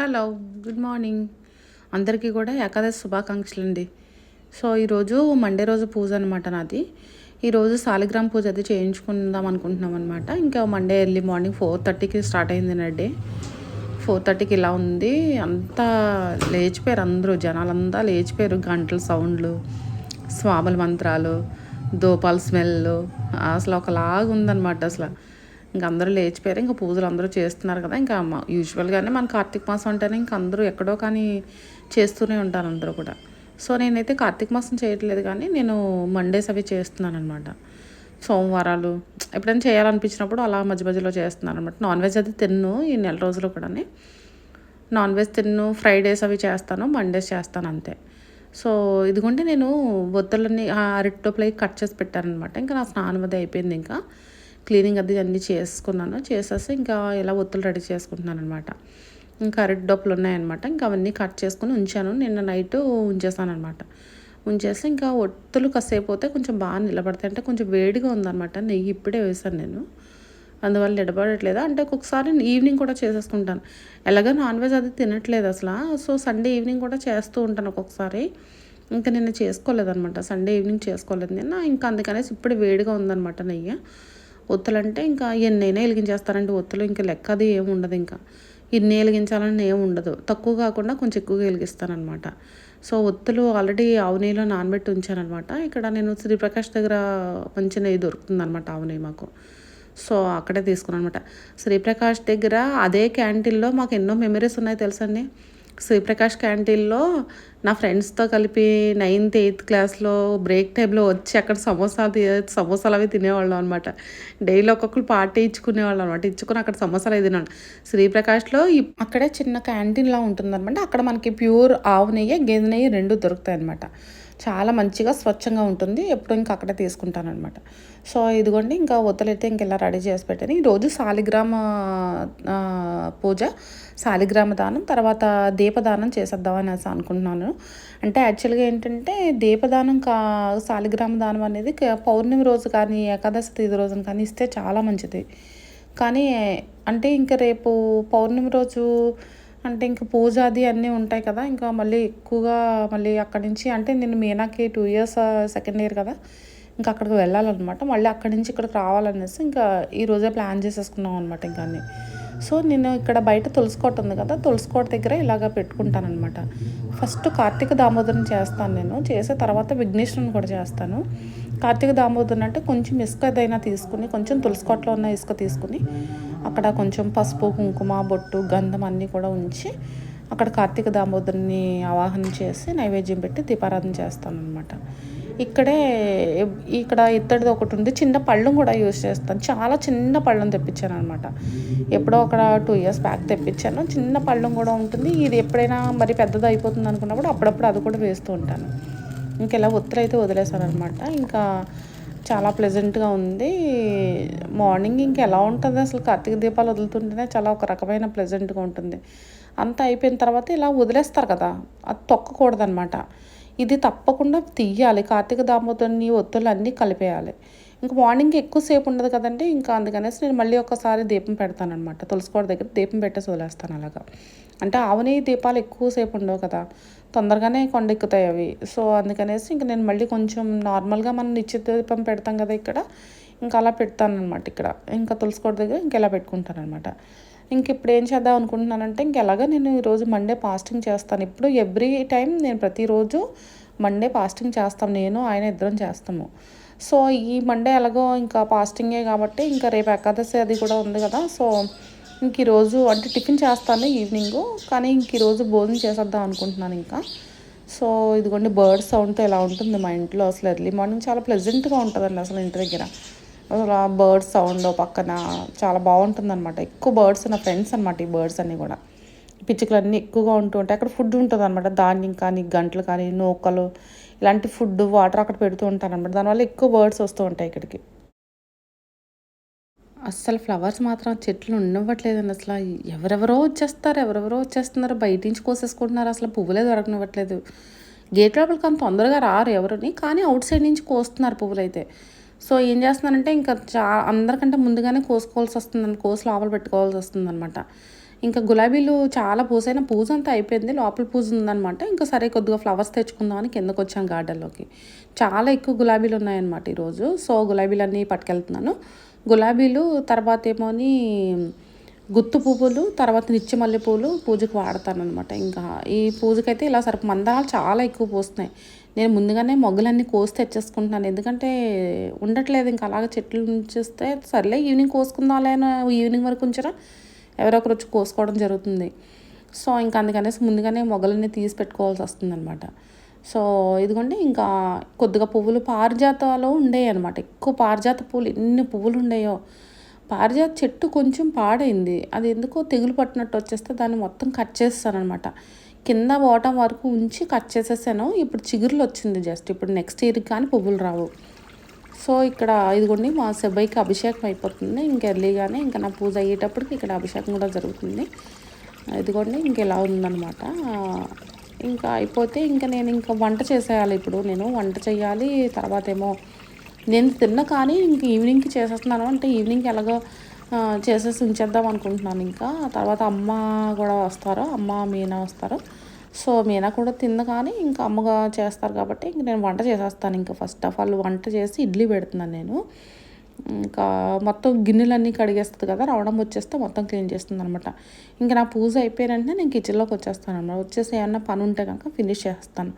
Hello good morning. అందరికీ కూడా ఏకాదశి శుభాకాంక్షలు అండి సో ఈరోజు మండే రోజు పూజ అనమాట నాది. ఈరోజు సాలిగ్రామ్ పూజ అది చేయించుకుందాం అనుకుంటున్నాం అనమాట ఇంకా మండే ఎర్లీ మార్నింగ్ ఫోర్ థర్టీకి స్టార్ట్ అయింది నా డే. ఫోర్ థర్టీకి ఇలా ఉంది. అంతా లేచిపోయారు అందరూ. జనాలంతా లేచిపోయారు. గంటల సౌండ్లు స్వాముల మంత్రాలు దోపాల స్మెల్ అసలు ఒకలాగా ఉందన్నమాట అసలు. ఇంక అందరూ లేచిపోయారు. ఇంకా పూజలు అందరూ చేస్తున్నారు కదా. ఇంకా మ- యూజువల్గానే మన కార్తీక మాసం అంటేనే ఇంక అందరూ ఎక్కడో కానీ చేస్తూనే ఉంటారు అందరూ కూడా. సో నేనైతే కార్తీక మాసం చేయట్లేదు కానీ నేను మండేస్ అవి చేస్తున్నాను అనమాట సోమవారాలు ఎప్పుడైనా చేయాలనిపించినప్పుడు అలా మధ్య మధ్యలో చేస్తున్నాను అనమాట నాన్ వెజ్ అది తిన్ను ఈ నెల రోజులు కూడా నాన్ వెజ్ తిన్ను ఫ్రైడేస్ అవి చేస్తాను మండేస్ చేస్తాను అంతే. సో ఇదిగోండి నేను బొత్తులన్నీ ఆ కట్ చేసి పెట్టానమాట ఇంకా నా స్నానం అది అయిపోయింది ఇంకా. క్లీనింగ్ అది అన్నీ చేసుకున్నాను. చేసేసి ఇంకా ఇలా ఒత్తులు రెడీ చేసుకుంటున్నాను అనమాట ఇంకా అరటి డొప్పులు ఉన్నాయన్నమాట. ఇంకా అవన్నీ కట్ చేసుకుని ఉంచాను. నిన్న నైట్ ఉంచేసాను అనమాట ఉంచేసి ఇంకా ఒత్తులు కాసేపు పోతే కొంచెం బాగా నిలబడతాయి. అంటే కొంచెం వేడిగా ఉందన్నమాట. నెయ్యి ఇప్పుడే వేసాను నేను. అందువల్ల నిలబడట్లేదు. అంటే ఒక్కొక్కసారి ఈవినింగ్ కూడా చేసేసుకుంటాను. ఎలాగో నాన్ వెజ్ అది తినట్లేదు అసలు. సో సండే ఈవినింగ్ కూడా చేస్తూ ఉంటాను ఒక్కొక్కసారి. ఇంకా నిన్న చేసుకోలేదన్నమాట. సండే ఈవినింగ్ చేసుకోలేదు నిన్న ఇంకా అందుకనేసి ఇప్పుడు వేడిగా ఉందన్నమాట నెయ్యి. ఒత్తులంటే ఇంకా ఎన్నైనా వెలిగించేస్తారండి ఒత్తులు? ఇంకా లెక్క అది ఏమి ఉండదు ఇంకా. ఇన్ని వెలిగించాలని ఏమి ఉండదు. తక్కువ కాకుండా కొంచెం ఎక్కువగా వెలిగిస్తానమాట సో ఒత్తులు ఆల్రెడీ ఆవు నెయ్యిలో నానబెట్టి ఉంచానమాట ఇక్కడ నేను శ్రీప్రకాష్ దగ్గర మంచి నెయ్యి దొరుకుతుంది అనమాట ఆవు నెయ్యి మాకు. సో అక్కడే తీసుకున్నాను అనమాట శ్రీప్రకాష్ దగ్గర అదే క్యాంటీన్లో మాకు ఎన్నో మెమరీస్ ఉన్నాయి తెలుసండి. శ్రీప్రకాష్ క్యాంటీన్లో నా ఫ్రెండ్స్తో కలిపి నైన్త్ ఎయిత్ క్లాస్లో బ్రేక్ టైంలో వచ్చి అక్కడ సమోసాలు తి- సమోసాలు అవి తినేవాళ్ళం అనమాట డైలీ ఒక్కొక్కరు పార్టీ ఇచ్చుకునేవాళ్ళం అనమాట ఇచ్చుకుని అక్కడ సమోసాలు అవి తినాను శ్రీప్రకాష్లో అక్కడే చిన్న క్యాంటీన్లా ఉంటుందన్నమాట. అక్కడ మనకి ప్యూర్ ఆవు నెయ్యి గేదె నెయ్యి రెండు దొరుకుతాయి అనమాట చాలా మంచిగా స్వచ్ఛంగా ఉంటుంది. ఎప్పుడు ఇంకా అక్కడే తీసుకుంటాను అనమాట సో ఇదిగోండి ఇంకా ఒత్తులైతే ఇంక ఇలా రెడీ చేసి పెట్టాను. ఈరోజు సాలిగ్రామ పూజ సాలిగ్రామ దానం తర్వాత దీపదానం చేసేద్దామని అనుకుంటున్నాను. అంటే యాక్చువల్గా ఏంటంటే దీపదానం కా సాలిగ్రామ దానం అనేది పౌర్ణమి రోజు కానీ ఏకాదశి తిథి రోజున కానీ ఇస్తే చాలా మంచిది. కానీ అంటే ఇంకా రేపు పౌర్ణమి రోజు అంటే ఇంకా పూజ అది అన్నీ ఉంటాయి కదా ఇంకా మళ్ళీ ఎక్కువగా మళ్ళీ అక్కడి నుంచి అంటే నేను మీనాకి టూ ఇయర్స్ సెకండ్ ఇయర్ కదా ఇంకా అక్కడికి వెళ్ళాలన్నమాట. మళ్ళీ అక్కడి నుంచి ఇక్కడికి రావాలనేసి ఇంకా ఈరోజే ప్లాన్ చేసేసుకున్నాం అనమాట ఇంకా అన్నీ. సో నేను ఇక్కడ బయట తులసికోట ఉంది కదా తులసికోట దగ్గర ఇలాగ పెట్టుకుంటానమాట ఫస్ట్ కార్తీక దామోదరం చేస్తాను నేను చేసే తర్వాత విఘ్నేశ్వరుని కూడా చేస్తాను. కార్తీక దామోదరం అంటే కొంచెం ఇసుక ఏదైనా తీసుకుని కొంచెం తులసికోటలో ఉన్న ఇసుక తీసుకుని అక్కడ కొంచెం పసుపు కుంకుమ బొట్టు గంధం అన్నీ కూడా ఉంచి అక్కడ కార్తీక దామోదరుని ఆవాహన చేసి నైవేద్యం పెట్టి దీపారాధన చేస్తాను అనమాట ఇక్కడే ఇక్కడ ఇత్తడిది ఒకటి ఉంది. చిన్న పళ్ళం కూడా యూస్ చేస్తాను. చాలా చిన్న పళ్ళం తెప్పించాను అనమాట ఎప్పుడో ఒక టూ ఇయర్స్ బ్యాక్ తెప్పించాను. చిన్న పళ్ళం కూడా ఉంటుంది. ఇది ఎప్పుడైనా మరి పెద్దది అయిపోతుంది అనుకున్నప్పుడు అప్పుడప్పుడు అది కూడా వేస్తూ ఉంటాను. ఇంకెలా ఒత్తిడి అయితే వదిలేసాను అనమాట ఇంకా చాలా ప్లెజెంట్గా ఉంది. మార్నింగ్ ఇంక ఎలా ఉంటుంది అసలు? కార్తీక దీపాలు వదులుతుంటేనే చాలా ఒక రకమైన ప్లెజెంట్గా ఉంటుంది. అంతా అయిపోయిన తర్వాత ఇలా వదిలేస్తారు కదా? అది తొక్కకూడదనమాట ఇది తప్పకుండా తీయాలి. కార్తీక దామోదరుని ఒత్తులు అన్నీ కలిపేయాలి. ఇంకా మార్నింగ్ ఎక్కువసేపు ఉండదు కదండి? ఇంకా అందుకనేసి నేను మళ్ళీ ఒకసారి దీపం పెడతాను అనమాట తులసికోట దగ్గర దీపం పెట్టేసి వదిలేస్తాను అలాగా. అంటే ఆవునే దీపాలు ఎక్కువసేపు ఉండవు కదా? తొందరగానే కొండెక్కుతాయి అవి. సో అందుకనేసి ఇంక నేను మళ్ళీ కొంచెం నార్మల్గా మనం నిత్య దీపం పెడతాం కదా ఇక్కడ ఇంకా అలా పెడతానమాట ఇక్కడ. ఇంకా తులసికోట దగ్గర ఇంకా ఇలా పెట్టుకుంటానమాట ఇంక ఇప్పుడు ఏం చేద్దాం అనుకుంటున్నానంటే ఇంక ఎలాగా నేను ఈరోజు మండే ఫాస్టింగ్ చేస్తాను. ఇప్పుడు ఎవ్రీ టైం నేను ప్రతిరోజు మండే ఫాస్టింగ్ చేస్తాం. నేను ఆయన ఇద్దరం చేస్తాము. సో ఈ మండే ఎలాగో ఇంకా ఫాస్టింగే కాబట్టి ఇంకా రేపు ఏకాదశి అది కూడా ఉంది కదా. సో ఇంక ఈరోజు అంటే టిఫిన్ చేస్తాను ఈవినింగ్ కానీ ఇంక ఈరోజు భోజనం చేసేద్దాం అనుకుంటున్నాను ఇంకా. సో ఇదిగోండి బర్డ్ సౌండ్తో ఎలా ఉంటుంది మా ఇంట్లో అసలు ఎర్లీ మార్నింగ్ చాలా ప్లెజెంట్గా ఉంటుందండి అసలు ఇంటి దగ్గర. అసలు ఆ బర్డ్ సౌండ్ పక్కన చాలా బాగుంటుంది అనమాట ఎక్కువ బర్డ్స్ నా ఫ్రెండ్స్ అనమాట ఈ బర్డ్స్ అన్నీ కూడా. పిచ్చుకలు అన్నీ ఎక్కువగా ఉంటూ ఉంటాయి. అక్కడ ఫుడ్ ఉంటుంది అనమాట ధాన్యం కానీ గంటలు కానీ నూకలు ఇలాంటి ఫుడ్ వాటర్ అక్కడ పెడుతూ ఉంటారు అనమాట దానివల్ల ఎక్కువ బర్డ్స్ వస్తూ ఉంటాయి ఇక్కడికి. అస్సలు ఫ్లవర్స్ మాత్రం చెట్లు ఉండవట్లేదండి అసలు. ఎవరెవరో వచ్చేస్తారు ఎవరెవరో వచ్చేస్తున్నారు బయట నుంచి కోసేసుకుంటున్నారు అసలు పువ్వులే దొరకనివ్వట్లేదు. గేట్ లోపలికి అంత తొందరగా రారు ఎవరుని కానీ అవుట్ సైడ్ నుంచి కోస్తున్నారు పువ్వులు అయితే సో ఏం చేస్తున్నానంటే ఇంకా చా అందరికంటే ముందుగానే కోసుకోవాల్సి వస్తుందని కోసి లోపల పెట్టుకోవాల్సి వస్తుందన్నమాట. ఇంకా గులాబీలు చాలా పూసైన పూజ అంతా అయిపోయింది లోపల పూజ ఉందనమాట ఇంకా సరే కొద్దిగా ఫ్లవర్స్ తెచ్చుకుందామని కిందకు వచ్చాం గార్డెన్లోకి. చాలా ఎక్కువ గులాబీలు ఉన్నాయన్నమాట ఈరోజు. సో గులాబీలన్నీ పట్టుకెళ్తున్నాను. గులాబీలు తర్వాత ఏమోని గుత్తు పువ్వులు తర్వాత నిత్య మల్లె పూలు పూజకు వాడతాను అనమాట ఇంకా ఈ పూజకైతే ఇలా సరిపో మందారాలు చాలా ఎక్కువ పూస్తున్నాయి. నేను ముందుగానే మొగ్గలన్నీ కోసి తెచ్చేసుకుంటున్నాను. ఎందుకంటే ఉండట్లేదు ఇంకా అలాగే చెట్లు ఉంచేస్తే సర్లే ఈవినింగ్ కోసుకుందాలే ఈవినింగ్ వరకు ఉంచరా? ఎవరో ఒకరు వచ్చి కోసుకోవడం జరుగుతుంది. సో ఇంకా అందుకనేసి ముందుగానే మొగ్గలన్నీ తీసి పెట్టుకోవాల్సి వస్తుంది అనమాట సో ఇదిగోండి ఇంకా కొద్దిగా పువ్వులు పారిజాతాలో ఉండేవి అనమాట ఎక్కువ పారిజాత పువ్వులు ఎన్ని పువ్వులు ఉండేయో. పారిజాత చెట్టు కొంచెం పాడైంది. అది ఎందుకో తెగులు పట్టినట్టు వచ్చేస్తే దాన్ని మొత్తం కట్ చేస్తానమాట కింద పోవటం వరకు ఉంచి కట్ చేసేసాను. ఇప్పుడు చిగురులు వచ్చింది జస్ట్. ఇప్పుడు నెక్స్ట్ ఇయర్కి కానీ పువ్వులు రావు. సో ఇక్కడ ఇదిగోండి మా సెబ్బైకి అభిషేకం అయిపోతుంది. ఇంక ఎర్లీగానే ఇంకా నా పూజ అయ్యేటప్పటికి ఇక్కడ అభిషేకం కూడా జరుగుతుంది. ఇదిగోండి ఇంక ఇలా ఉందన్నమాట. ఇంకా అయిపోతే ఇంకా నేను ఇంకా వంట చేసేయాలి ఇప్పుడు. నేను వంట చేయాలి తర్వాత ఏమో నేను తిన్న కానీ ఇంక ఈవినింగ్కి చేసేస్తున్నాను. అంటే ఈవినింగ్కి ఎలాగో చేసేసి ఉంచేద్దాం అనుకుంటున్నాను ఇంకా. తర్వాత అమ్మ కూడా వస్తారు. అమ్మ మీనా వస్తారు. సో మీనా కూడా తింద కానీ ఇంకా అమ్మగా చేస్తారు కాబట్టి ఇంక నేను వంట చేసేస్తాను. ఇంకా ఫస్ట్ ఆఫ్ ఆల్ వంట చేసి ఇడ్లీ పెడుతున్నాను నేను. ఇంకా మొత్తం గిన్నెలన్నీ కడిగేస్తుంది కదా రావడం వచ్చేస్తే మొత్తం క్లీన్ చేస్తుంది అనమాట ఇంకా నా పూజ అయిపోయినంటే నేను కిచెన్లోకి వచ్చేస్తాను అనమాట వచ్చేసి ఏమన్నా పని ఉంటే కనుక ఫినిష్ చేస్తాను.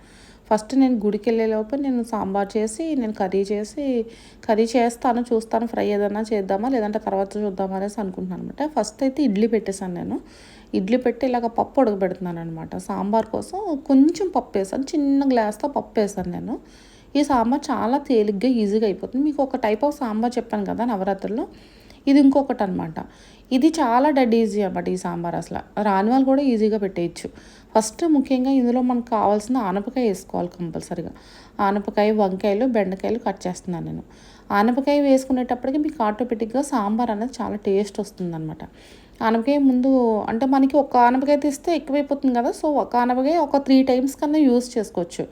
ఫస్ట్ నేను గుడికి వెళ్ళేలోపు నేను సాంబార్ చేసి నేను కర్రీ చేసి కర్రీ చేస్తాను చూస్తాను ఫ్రై ఏదైనా చేద్దామా లేదంటే తర్వాత చూద్దామా అనేసి అనుకుంటున్నాను అనమాట ఫస్ట్ అయితే ఇడ్లీ పెట్టేశాను నేను. ఇడ్లీ పెట్టి ఇలాగ పప్పు ఉడకబెడుతున్నాను అనమాట సాంబార్ కోసం కొంచెం పప్పు వేసాను చిన్న గ్లాస్తో పప్పు వేసాను నేను. ఈ సాంబార్ చాలా తేలిగ్గా ఈజీగా అయిపోతుంది. మీకు ఒక టైప్ ఆఫ్ సాంబార్ చెప్పాను కదా నవరాత్రుల్లో. ఇది ఇంకొకటి అనమాట ఇది చాలా డెడ్ ఈజీ అనమాట ఈ సాంబార్ అసలు. రాని వాళ్ళు కూడా ఈజీగా పెట్టేయచ్చు. ఫస్ట్ ముఖ్యంగా ఇందులో మనకు కావాల్సిన ఆనపకాయ వేసుకోవాలి కంపల్సరీగా. ఆనపకాయ వంకాయలు బెండకాయలు కట్ చేస్తున్నాను నేను. ఆనపకాయ వేసుకునేటప్పటికి మీకు ఆటోమేటిక్గా సాంబార్ అనేది చాలా టేస్ట్ వస్తుంది అనమాట ఆనపకాయ ముందు అంటే మనకి ఒక ఆనపకాయ తీస్తే ఎక్కువైపోతుంది కదా సో ఒక ఆనపకాయ ఒక త్రీ టైమ్స్ కన్నా యూస్ చేసుకోవచ్చు.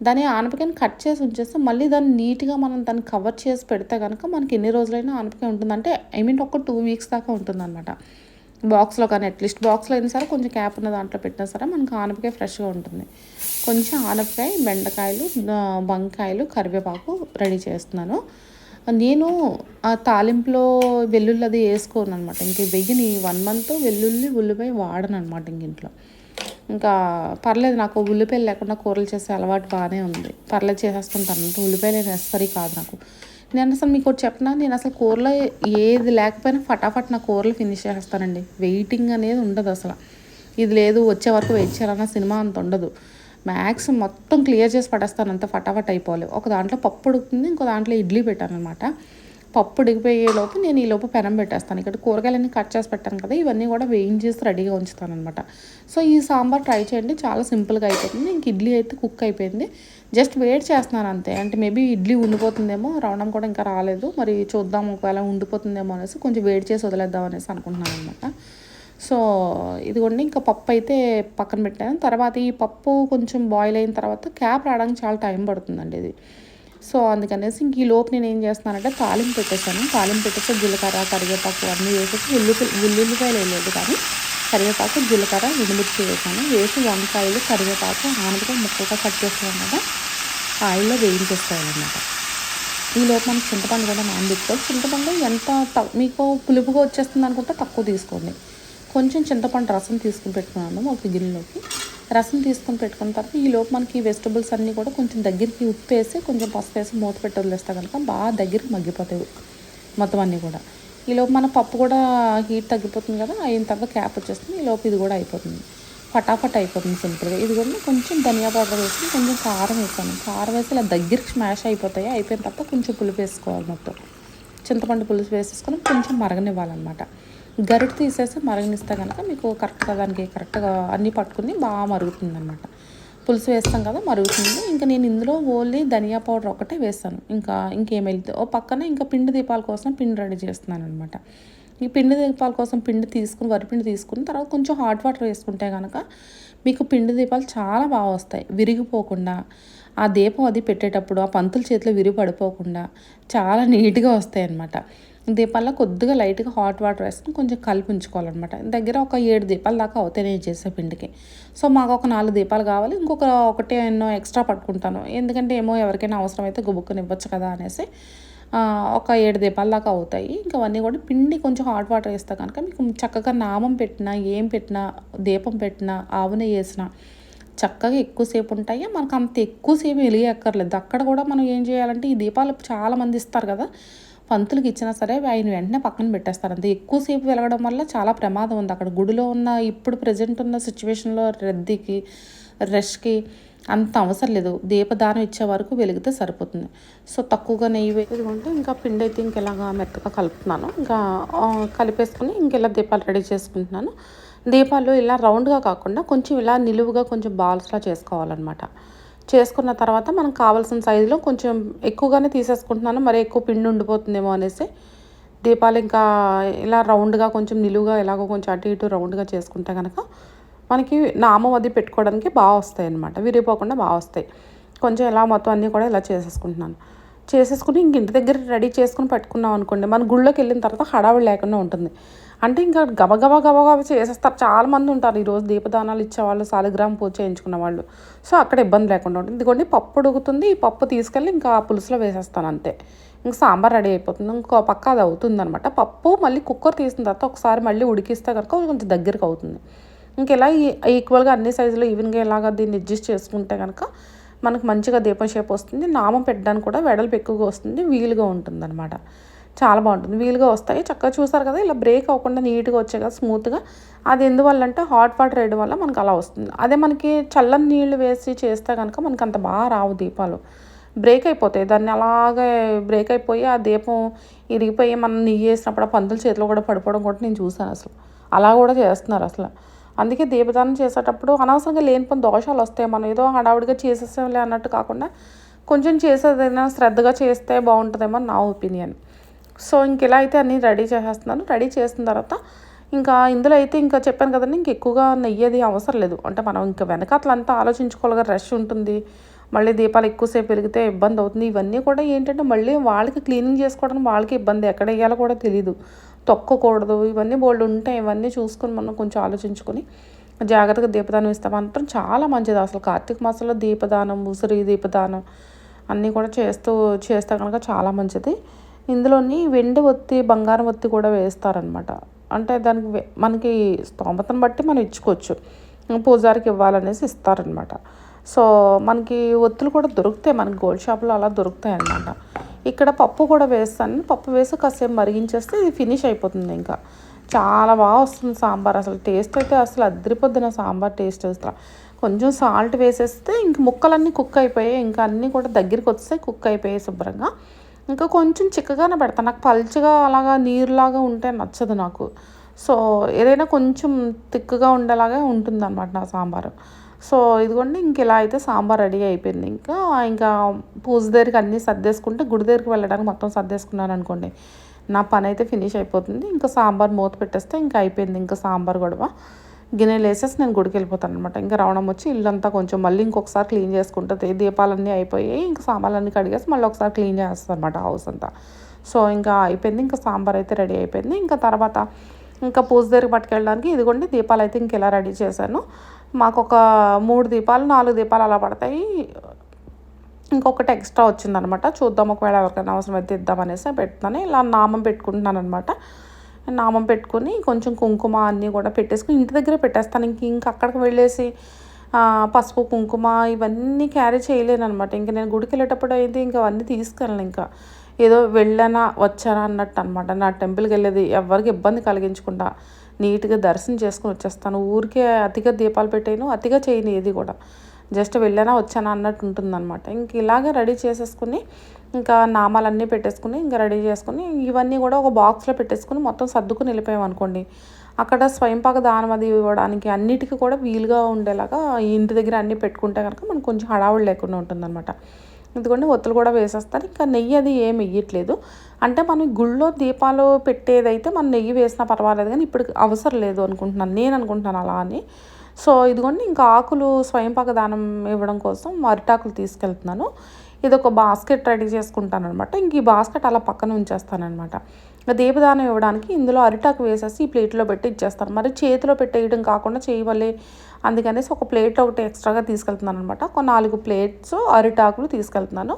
దాని ఆనపకాయని కట్ చేసి ఉంచేస్తే మళ్ళీ దాన్ని నీట్గా మనం దాన్ని కవర్ చేసి పెడితే కనుక మనకి ఎన్ని రోజులైనా ఆనపకాయ ఉంటుందంటే ఐ మీన్ ఒక టూ వీక్స్ దాకా ఉంటుంది అనమాట బాక్స్లో కానీ అట్లీస్ట్ బాక్స్లో అయినా సరే కొంచెం క్యాప్ ఉన్న దాంట్లో పెట్టినా సరే మనకు ఆనపకాయ ఫ్రెష్గా ఉంటుంది. కొంచెం ఆనపకాయ బెండకాయలు వంకాయలు కరివేపాకు రెడీ చేస్తున్నాను. నేను ఆ తాలింపులో వెల్లుల్లి అది వేసుకోను అనమాట ఇంక వెయ్యిని వన్ మంత్ వెల్లుల్లి ఉల్లిపాయ వాడను అనమాట ఇంక ఇంట్లో. ఇంకా పర్లేదు నాకు ఉల్లిపాయలు లేకుండా కూరలు చేసే అలవాటు బాగానే ఉంది. పర్లేదు చేసేస్తుంటాను అంటే ఉల్లిపాయలు నెసరీ కాదు నాకు. నేను అసలు మీకు ఒకటి చెప్పినా? నేను అసలు కూరలో ఏది లేకపోయినా ఫటాఫట్ నా కూరలు ఫినిష్ చేస్తానండి వెయిటింగ్ అనేది ఉండదు అసలు. ఇది లేదు వచ్చే వరకు వెయిట్ చేయాలన్న సినిమా అంత ఉండదు. మ్యాక్స్ మొత్తం క్లియర్ చేసి పడేస్తాను అంత ఫటాఫట్ అయిపోవాలి. ఒక దాంట్లో పప్పు ఉడుకుతుంది ఇంకో దాంట్లో ఇడ్లీ పెట్టాను అనమాట పప్పు ఉడికిపోయేలోపు నేను ఈ లోపు పెనం పెట్టేస్తాను. ఇక్కడ కూరగాయలన్నీ కట్ చేసి పెట్టాను కదా ఇవన్నీ కూడా వేయించేసి రెడీగా ఉంచుతాను అనమాట సో ఈ సాంబార్ ట్రై చేయండి చాలా సింపుల్గా అయిపోతుంది. ఇంక ఇడ్లీ అయితే కుక్ అయిపోయింది. జస్ట్ వెయిట్ చేస్తున్నాను అంతే. అంటే మేబీ ఇడ్లీ ఉండిపోతుందేమో రావడం కూడా ఇంకా రాలేదు. మరి చూద్దాం ఒకవేళ ఉండిపోతుందేమో అనేసి కొంచెం వెయిట్ చేసి వదిలేద్దాం అనేసి అనుకుంటున్నాను అనమాట సో ఇదిగోండి ఇంకా పప్పు అయితే పక్కన పెట్టాను. తర్వాత ఈ పప్పు కొంచెం బాయిల్ అయిన తర్వాత క్యాప్ రావడానికి చాలా టైం పడుతుందండి ఇది. సో అందుకనేసి ఇంక ఈ లోపు నేను ఏం చేస్తున్నానంటే తాలింపు పెట్టేశాను. తాలింపు పెట్టేసి జీలకర్ర కరివేపాకు అన్నీ వేసేసి ఉల్లి ఉల్లిపాయలు వేయలేదు కానీ కరివేపాకు జీలకర్ర ఎండుమిర్చి వేసాను. వేసి వంకాయలు కరివేపాకు ఆనపకాయ ముక్కగా కట్ చేస్తాను కదా ఆయిల్లో వేయించేస్తాయన్నమాట ఈ లోపు మనకి చింతపండు కూడా నానబెట్టుకోవాలి చింతపండు ఎంత మీకు పులుపుగా వచ్చేస్తుంది అనుకుంటే తక్కువ తీసుకోండి. కొంచెం చింతపండు రసం తీసుకుని పెట్టుకున్నాను ఒక గిన్నెలోకి. రసం తీసుకొని పెట్టుకున్న తర్వాత ఈ లోపు మనకి వెజిటబుల్స్ అన్నీ కూడా కొంచెం దగ్గరికి ఉప్పు వేసి కొంచెం పసుపు వేసి మూత పెట్టి వదిలేస్తే కనుక బాగా దగ్గరికి మగ్గిపోతాయి మొత్తం అన్నీ కూడా. ఈ లోపు మన పప్పు కూడా హీట్ తగ్గిపోతుంది కదా అయిన తర్వాత క్యాప్ వచ్చేస్తుంది. ఈ లోపు ఇది కూడా అయిపోతుంది. ఫటాఫట్ అయిపోతుంది సింపుల్గా. ఇది కూడా కొంచెం ధనియా పౌడర్ వేసి కొంచెం కారం వేసాను. కారం వేసి ఇలా దగ్గరికి స్మాష్ అయిపోతాయి. అయిపోయిన తర్వాత కొంచెం పులుపు వేసుకోవాలి మొత్తం. చింతపండు పులుసు వేసేసుకొని కొంచెం మరగనివ్వాలన్నమాట. గరిట తీసేసి మరగనిస్తే కనుక మీకు కరెక్ట్గా దానికి కరెక్ట్గా అన్నీ పట్టుకుని బాగా మరుగుతుంది అనమాట పులుసు వేస్తాం కదా మరుగుతుంది. ఇంకా నేను ఇందులో ఓన్లీ ధనియా పౌడర్ ఒకటే వేస్తాను. ఇంకా ఇంకేం వెళ్తే ఓ పక్కన ఇంకా పిండి దీపాల కోసం పిండి రెడీ చేస్తున్నాను అనమాట ఈ పిండి దీపాల కోసం పిండి తీసుకుని వరిపిండి తీసుకుని తర్వాత కొంచెం హాట్ వాటర్ వేసుకుంటే కనుక మీకు పిండి దీపాలు చాలా బాగా వస్తాయి. విరిగిపోకుండా ఆ దీపం అది పెట్టేటప్పుడు ఆ పంతుల చేతిలో విరిగి పడిపోకుండా చాలా నీట్గా వస్తాయి అన్నమాట దీపాల్లో కొద్దిగా లైట్గా హాట్ వాటర్ వేసుకుని కొంచెం కలిపి ఉంచుకోవాలన్నమాట. దగ్గర ఒక ఏడు దీపాల దాకా అవుతాయి నేను చేసే పిండికి. సో మాకు ఒక నాలుగు దీపాలు కావాలి. ఇంకొక ఒకటి ఎన్నో ఎక్స్ట్రా పట్టుకుంటాను. ఎందుకంటే ఏమో ఎవరికైనా అవసరం అయితే గుబుక్కుని ఇవ్వచ్చు కదా అనేసి ఒక ఏడు దీపాల దాకా అవుతాయి. ఇంకా అవన్నీ కూడా పిండి కొంచెం హాట్ వాటర్ వేస్తే కనుక మీకు చక్కగా నామం పెట్టినా ఏం పెట్టినా దీపం పెట్టినా ఆవున వేసినా చక్కగా ఎక్కువసేపు ఉంటాయి. మనకు అంత ఎక్కువసేపు వెలిగక్కర్లేదు. అక్కడ కూడా మనం ఏం చేయాలంటే ఈ దీపాలు చాలా మంది ఇస్తారు కదా. పంతులకి ఇచ్చినా సరే ఆయన వెంటనే పక్కన పెట్టేస్తారు. అంతే. ఎక్కువసేపు వెలగడం వల్ల చాలా ప్రమాదం ఉంది అక్కడ. గుడిలో ఉన్న ఇప్పుడు ప్రజెంట్ ఉన్న సిచ్యువేషన్లో రద్దీకి రష్కి అంత అవసరం లేదు. దీపదానం ఇచ్చే వరకు వెలిగితే సరిపోతుంది. సో తక్కువగా నెయ్యి వేసుకుంటే ఇంకా పిండి అయితే ఇంకెలాగా మెత్తగా కలుపుతున్నాను. ఇంకా ఆ, కలిపేసుకుని ఇంకెలా దీపాలు రెడీ చేసుకుంటున్నాను. దీపాలు ఇలా రౌండ్గా కాకుండా కొంచెం ఇలా నిలువుగా కొంచెం బాల్స్లా చేసుకోవాలన్నమాట. చేసుకున్న తర్వాత మనకు కావాల్సిన సైజులో కొంచెం ఎక్కువగానే తీసేసుకుంటున్నాను. మరి ఎక్కువ పిండి ఉండిపోతుందేమో అనేసి దీపాలు ఇంకా ఇలా రౌండ్గా కొంచెం నిలువుగా ఎలాగో కొంచెం అటు ఇటు రౌండ్గా చేసుకుంటే కనుక మనకి నామం అది పెట్టుకోవడానికి బాగా వస్తాయి అన్నమాట విరిగిపోకుండా బాగా వస్తాయి. కొంచెం ఇలా మొత్తం అన్నీ కూడా ఇలా చేసేసుకుంటున్నాను. చేసేసుకుని ఇంక ఇంటి దగ్గర రెడీ చేసుకుని పెట్టుకున్నాం అనుకోండి మన గుళ్ళోకి వెళ్ళిన తర్వాత హడావిడి లేకుండా ఉంటుంది. అంటే ఇంకా గబగబా గబగబా చేసేస్తారు. చాలామంది ఉంటారు. ఈరోజు దీపదానాలు ఇచ్చేవాళ్ళు సాలిగ్రామ్ పూజ చేయించుకున్న వాళ్ళు. సో అక్కడ ఇబ్బంది లేకుండా ఉంటుంది. ఇదిగోండి పప్పు ఉడుకుతుంది. ఈ పప్పు తీసుకెళ్ళి ఇంకా ఆ పులుసులో వేసేస్తాను అంతే. ఇంక సాంబార్ రెడీ అయిపోతుంది. ఇంకో పక్క అది అవుతుంది అనమాట పప్పు మళ్ళీ కుక్కర్ తీసిన తర్వాత ఒకసారి మళ్ళీ ఉడికిస్తే కనుక కొంచెం దగ్గరికి అవుతుంది. ఇంకెలా ఈక్వల్గా అన్ని సైజులో ఈవెన్గా ఇలాగా దీన్ని అడ్జస్ట్ చేసుకుంటే కనుక మనకు మంచిగా దీపం షేప్ వస్తుంది. నామం పెట్టడానికి కూడా వెడల్పు ఎక్కువగా వస్తుంది. వీలుగా ఉంటుంది అనమాట చాలా బాగుంటుంది. వీలుగా వస్తాయి. చక్కగా చూసారు కదా ఇలా బ్రేక్ అవ్వకుండా నీట్గా వచ్చాయి కదా స్మూత్గా. అది ఎందువల్ల అంటే హాట్ వాటర్ వేయడం వల్ల మనకు అలా వస్తుంది. అదే మనకి చల్లని నీళ్ళు వేసి చేస్తే కనుక మనకు అంత బాగా రావు దీపాలు. బ్రేక్ అయిపోతాయి. దాన్ని అలాగే బ్రేక్ అయిపోయి ఆ దీపం ఇరిగిపోయి మనం నెయ్యి వేసినప్పుడు ఆ పందుల చేతిలో కూడా పడిపోవడం కూడా నేను చూసాను అసలు. అలా కూడా చేస్తున్నారు అసలు. అందుకే దీపదానం చేసేటప్పుడు అనవసరంగా లేనిపోయిన దోషాలు వస్తాయి. మనం ఏదో హడావుడిగా చేసేసాంలే అన్నట్టు కాకుండా కొంచెం చేసేదైనా శ్రద్ధగా చేస్తే బాగుంటుందేమో అని నా ఒపీనియన్. సో ఇంక ఇలా అయితే అన్నీ రెడీ చేసేస్తున్నాను. రెడీ చేసిన తర్వాత ఇంకా ఇందులో అయితే ఇంకా చెప్పాను కదండి ఇంక ఎక్కువగా నెయ్యి అది అవసరం లేదు. అంటే మనం ఇంకా వెనకాతలంతా ఆలోచించుకోవాలిగా రష్ ఉంటుంది. మళ్ళీ దీపాలు ఎక్కువసేపు పెరిగితే ఇబ్బంది అవుతుంది. ఇవన్నీ కూడా ఏంటంటే మళ్ళీ వాళ్ళకి క్లీనింగ్ చేసుకోవడానికి వాళ్ళకి ఇబ్బంది. ఎక్కడ వేయాలో కూడా తెలియదు తొక్కకూడదు. ఇవన్నీ బోల్డ్ ఉంటాయి. ఇవన్నీ చూసుకొని మనం కొంచెం ఆలోచించుకొని జాగ్రత్తగా దీపదానం ఇస్తే మాత్రం చాలా మంచిది. అసలు కార్తీక మాసంలో దీపదానం ఉసిరి దీపదానం అన్నీ కూడా చేస్తూ చేస్తే కనుక చాలా మంచిది. ఇందులోని వెండి ఒత్తి బంగారం ఒత్తి కూడా వేస్తారనమాట అంటే దానికి వే- మనకి స్తోమతను బట్టి మనం ఇచ్చుకోవచ్చు. పూజారికి ఇవ్వాలనేసి ఇస్తారనమాట సో మనకి ఒత్తులు కూడా దొరుకుతాయి. మనకి గోల్డ్ షాప్లో అలా దొరుకుతాయి అనమాట ఇక్కడ పప్పు కూడా వేస్తాను. పప్పు వేసి కాసేపు మరిగించేస్తే ఇది ఫినిష్ అయిపోతుంది ఇంకా. చాలా బాగా వస్తుంది సాంబార్. అసలు టేస్ట్ అయితే అసలు అద్దరిపోద్ది సాంబార్ టేస్ట్ అసలు. కొంచెం సాల్ట్ వేసేస్తే ఇంక ముక్కలన్నీ కుక్ అయిపోయాయి. ఇంకా అన్నీ కూడా దగ్గరికి వస్తే కుక్ అయిపోయాయి శుభ్రంగా. ఇంకా కొంచెం చిక్కగానే పెడతాను నాకు పల్చగా అలాగా నీరులాగా ఉంటే నచ్చదు నాకు. సో ఏదైనా కొంచెం తిక్కుగా ఉండేలాగా ఉంటుంది అనమాట నా సాంబారు. సో ఇదిగోండి ఇంక ఇలా అయితే సాంబార్ రెడీ అయిపోయింది. ఇంకా ఇంకా పూజ దగ్గరికి అన్నీ సర్దేసుకుంటే గుడి దగ్గరికి వెళ్ళడానికి మొత్తం సర్దేసుకున్నాను అనుకోండి. నా పని అయితే ఫినిష్ అయిపోతుంది. ఇంకా సాంబార్ మూత పెట్టేస్తే ఇంకా అయిపోయింది. ఇంకా సాంబార్ గొడవ. గిన్నెలు వేసేసి నేను గుడికి వెళ్ళిపోతాను అనమాట ఇంకా రావడం వచ్చి ఇల్లంతా కొంచెం మళ్ళీ ఇంకొకసారి క్లీన్ చేసుకుంటుంది దీపాలన్నీ అయిపోయాయి ఇంకా సామాన్లన్నీ కడిగేసి మళ్ళీ ఒకసారి క్లీన్ చేస్తాను అనమాట హౌస్ అంతా. సో ఇంకా అయిపోయింది. ఇంకా సాంబార్ అయితే రెడీ అయిపోయింది. ఇంకా తర్వాత ఇంకా పూజ దగ్గరికి పట్టుకెళ్ళడానికి ఇదిగోండి దీపాలు అయితే ఇంక ఇలా రెడీ చేశాను. మాకు ఒక మూడు దీపాలు నాలుగు దీపాలు అలా పడతాయి. ఇంకొకటి ఎక్స్ట్రా వచ్చిందనమాట చూద్దాం ఒకవేళ ఎవరికైనా అవసరం అయితే ఇద్దామనేసి పెడుతున్నాను ఇలా నామం పెట్టుకుంటున్నాను అనమాట నామం పెట్టుకొని కొంచెం కుంకుమ అన్నీ కూడా పెట్టేసుకుని ఇంటి దగ్గరే పెట్టేస్తాను. ఇంక ఇంక అక్కడికి వెళ్ళేసి పసుపు కుంకుమ ఇవన్నీ క్యారీ చేయలేను అనమాట ఇంక నేను గుడికి వెళ్ళేటప్పుడు అయితే ఇంకా అవన్నీ తీసుకెళ్ళను ఇంకా. ఏదో వెళ్ళానా వచ్చానా అన్నట్టు అనమాట నా టెంపుల్కి వెళ్ళేది ఎవరికి ఇబ్బంది కలిగించకుండా నీట్గా దర్శనం చేసుకుని వచ్చేస్తాను. ఊరికే అతిగా దీపాలు పెట్టాను అతిగా చేయను ఏది కూడా. జస్ట్ వెళ్ళానా వచ్చానా అన్నట్టు ఉంటుందన్నమాట. ఇంక ఇలాగే రెడీ చేసేసుకుని ఇంకా నామాలన్నీ పెట్టేసుకుని ఇంకా రెడీ చేసుకుని ఇవన్నీ కూడా ఒక బాక్స్లో పెట్టేసుకుని మొత్తం సర్దుకుని వెళ్ళిపోయామనుకోండి అక్కడ స్వయంపాక దానం అది ఇవ్వడానికి అన్నిటికీ కూడా వీలుగా ఉండేలాగా ఇంటి దగ్గర అన్నీ పెట్టుకుంటే కనుక మనకు కొంచెం హడావుడి లేకుండా ఉంటుందన్నమాట. ఎందుకంటే ఒత్తులు కూడా వేసేస్తారు ఇంకా నెయ్యి అది ఏం వెయ్యట్లేదు. అంటే మనం గుళ్ళో దీపాలు పెట్టేదైతే మనం నెయ్యి వేసినా పర్వాలేదు కానీ ఇప్పుడు అవసరం లేదు అనుకుంటున్నాను. నేను అనుకుంటున్నాను అలా అని సో ఇదిగోండి ఇంకా ఆకులు స్వయంపాక దానం ఇవ్వడం కోసం అరిటాకులు తీసుకెళ్తున్నాను. ఇది ఒక బాస్కెట్ రెడీ చేసుకుంటాను అనమాట ఇంక ఈ బాస్కెట్ అలా పక్కన ఉంచేస్తానమాట దీపదానం ఇవ్వడానికి ఇందులో అరిటాకు వేసేసి ఈ ప్లేట్లో పెట్టి ఇచ్చేస్తాను. మరి చేతిలో పెట్టేయడం కాకుండా చేయవలే అందుకనేసి ఒక ప్లేట్ ఒకటి ఎక్స్ట్రాగా తీసుకెళ్తున్నాను అనమాట ఒక నాలుగు ప్లేట్స్ అరిటాకులు తీసుకెళ్తున్నాను.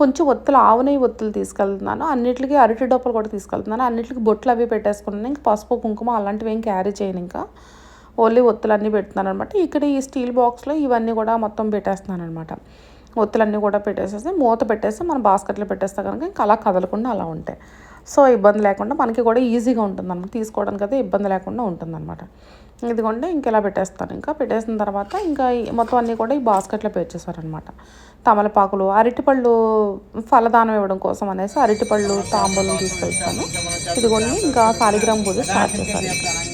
కొంచెం ఒత్తులు ఆవునై ఒత్తులు తీసుకెళ్తున్నాను. అన్నిటికీ అరటి డొప్పలు కూడా తీసుకెళ్తున్నాను. అన్నిటికీ బొట్లు అవి పెట్టేసుకున్నాను. ఇంకా పసుపు కుంకుమ అలాంటివి ఏం క్యారీ చేయను ఇంకా. ఓన్లీ ఒత్తులన్నీ పెడుతున్నాను అనమాట ఇక్కడ ఈ స్టీల్ బాక్స్లో ఇవన్నీ కూడా మొత్తం పెట్టేస్తున్నాను అనమాట ఒత్తులన్నీ కూడా పెట్టేసేసి మూత పెట్టేసి మనం బాస్కెట్లో పెట్టేస్తే కనుక ఇంకా అలా కదలకుండా అలా ఉంటాయి. సో ఇబ్బంది లేకుండా మనకి కూడా ఈజీగా ఉంటుంది అనమాట తీసుకోవడానికి అయితే ఇబ్బంది లేకుండా ఉంటుంది అనమాట ఇదిగోండి ఇంక ఇలా పెట్టేస్తాను. ఇంకా పెట్టేసిన తర్వాత ఇంకా ఈ మొత్తం అన్నీ కూడా ఈ బాస్కెట్లో పేర్చేసారనమాట తమలపాకులు అరటిపళ్ళు ఫలదానం ఇవ్వడం కోసం అనేసి అరటిపళ్ళు తాంబూలం తీసుకెళ్తాను ఇదిగోండి ఇంకా సాలిగ్రామ్ పూజ స్టార్ట్ చేశాను.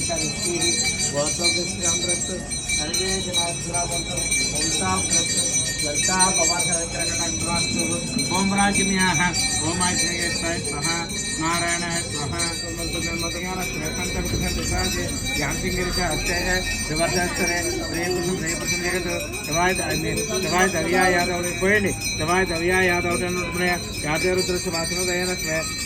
ఇంకా ఓం రాజన్యాహ ఓం ఆజ్ఞే స్వహ నారాయణ స్వహ యాంతింగిరిచ అస్తే జబర్దస్తరే రేపుసం రేపుసం జగత్ శివాయ శివాయ దవ్యా యాదవ్ పోయండి శివాయ దవ్యా యాదవ్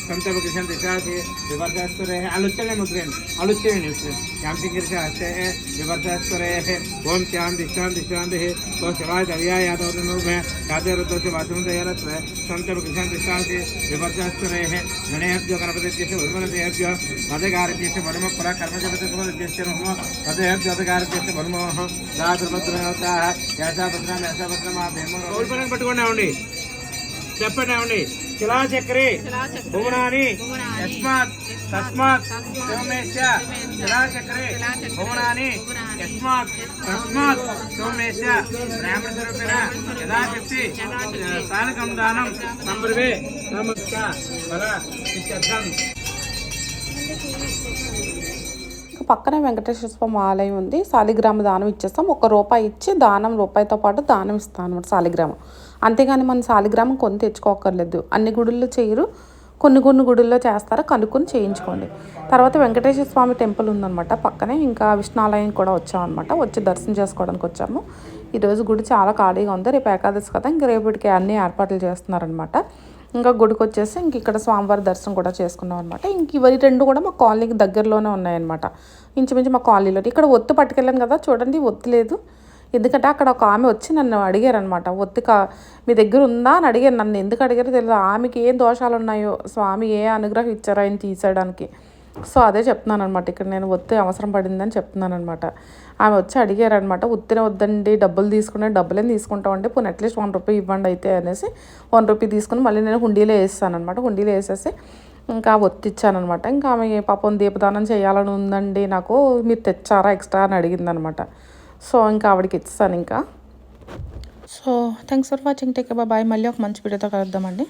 संत कृष्ण देसाई थे ज़बरदस्त रहे आलोचना मुद्रेन आलोचना न्यूज़ श्याम सिंह कृष्ण हँसते हैं ज़बरदस्त रहे हैं ओम श्याम दिशांत दिशांत है तो शिवाय दरिया यादव रूप है राधे रुद्र से वासुन दयारत रहे संत कृष्ण देसाई थे ज़बरदस्त रहे हैं गणेश जो गणपति जैसे उर्वल देव जो मधेकार जैसे वर्म परा कर्म जगत जैसे नमो मधेह जगतकार जैसे वर्म रात रुद्र होता है ऐसा बदनाम ऐसा बदनाम आप पटकोना చెప్పండి అవండి శిలాచక్రే భువనాని యస్మాత్ తస్మాత్ సోమేశ శిలాచక్రే భువనాని యస్మాత్ తస్మాత్ సోమేశ బ్రాహ్మణ స్వరూపిణ యథాశక్తి స్థానకం దానం సంప్రవే నమస్క ఫల నిశ్శబ్దం ఇంకా పక్కనే వెంకటేశ్వర స్వామి ఆలయం ఉంది. సాలిగ్రామ దానం ఇచ్చేస్తాం. ఒక రూపాయి ఇచ్చి దానం రూపాయితో పాటు దానం ఇస్తాం అనమాట సాలిగ్రామం అంతేగాని మనం సాలిగ్రామం కొని తెచ్చుకోకర్లేదు అన్ని గుడుల్లో చేయరు. కొన్ని కొన్ని గుడుల్లో చేస్తారా? కనుక్కొని చేయించుకోండి. తర్వాత వెంకటేశ్వర స్వామి టెంపుల్ ఉందన్నమాట. పక్కనే ఇంకా విష్ణాలయం కూడా వచ్చామన్నమాట. వచ్చి దర్శనం చేసుకోవడానికి వచ్చాము. ఈరోజు గుడి చాలా ఖాళీగా ఉంది. రేపు ఏకాదశి కదా. ఇంకా రేపటికి అన్ని ఏర్పాట్లు చేస్తున్నారనమాట ఇంకా గుడికి వచ్చేసి ఇంక ఇక్కడ స్వామివారి దర్శనం కూడా చేసుకున్నాం అనమాట ఇంక ఇవి రెండు కూడా మా కాలనీకి దగ్గరలోనే ఉన్నాయన్నమాట. ఇంచుమించు మా కాలనీలో ఇక్కడ ఒత్తు పట్టుకెళ్ళాను కదా. చూడండి ఒత్తు లేదు. ఎందుకంటే అక్కడ ఒక ఆమె వచ్చి నన్ను అడిగారు అనమాట ఒత్తి కా మీ దగ్గర ఉందా? అని అడిగారు. నన్ను ఎందుకు అడిగారో తెలియదు ఆమెకి ఏం దోషాలు ఉన్నాయో స్వామి ఏ అనుగ్రహం ఇచ్చారో ఆయన తీసేయడానికి. సో అదే చెప్తున్నాను అనమాట ఇక్కడ నేను ఒత్తి అవసరం పడిందని చెప్తున్నాను అనమాట ఆమె వచ్చి అడిగారు అనమాట ఉత్తిన వద్దండి డబ్బులు తీసుకునే డబ్బులేం తీసుకుంటామండి. పోనీ అట్లీస్ట్ వన్ రూపీ ఇవ్వండి అయితే అనేసి వన్ రూపీ తీసుకుని మళ్ళీ నేను హుండీలో వేస్తాను అనమాట హుండీలో వేసేసి ఇంకా ఒత్తిచ్చానమాట ఇంకా ఆమె పాపం దీపదానం చేయాలని ఉందండి. నాకు మీరు తెచ్చారా ఎక్స్ట్రా అని అడిగిందనమాట సో ఇంకా ఆవిడకి ఇస్తాను ఇంకా. So thanks for watching take bye మళ్ళీ ఒక మంచి వీడియోతో కలుద్దామండి.